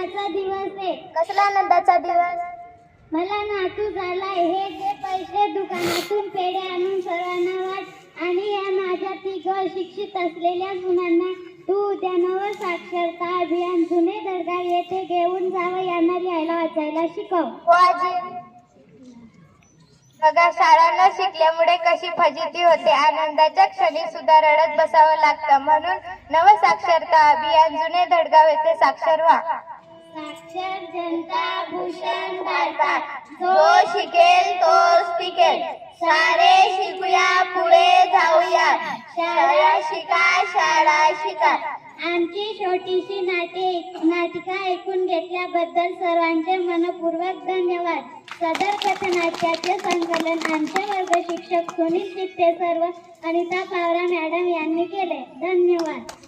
आजचा दिवस आहे. कसला आनंदाचा दिवस? मला नातू झालाय. हे जे पैसे दुकानातून पेढे आणून सर्वांना वाट आणि या माझ्या तिघ शिक्षित असलेल्या मुलांना तू उद्या नव साक्षरता अभियान जुने दर्गा येथे घेऊन जावं यांना लिहायला वाचायला शिकव. हो बघा शाळा न शिकल्यामुळे कशी फजिती होते. आनंदाच्या क्षणी सुद्धा रडत बसावं लागतं. म्हणून नवसाक्षरता अभियान जुने धडगाव येथे साक्षर व्हा. साक्षर जनता भूषण भारतात जो शिकेल तोच टिकेल. सारे शिकूया पुढे जाऊया. शाळा शिका शाळा शिका. आमची छोटीशी नाटे नाटिका ऐकून घेतल्याबद्दल सर्वांचे मनपूर्वक धन्यवाद. सदर कथनाट्याचे संकलन आमचे वर्ग शिक्षक सुनील चित्ते सर्व अनिता पावरा मॅडम यांनी केले. धन्यवाद.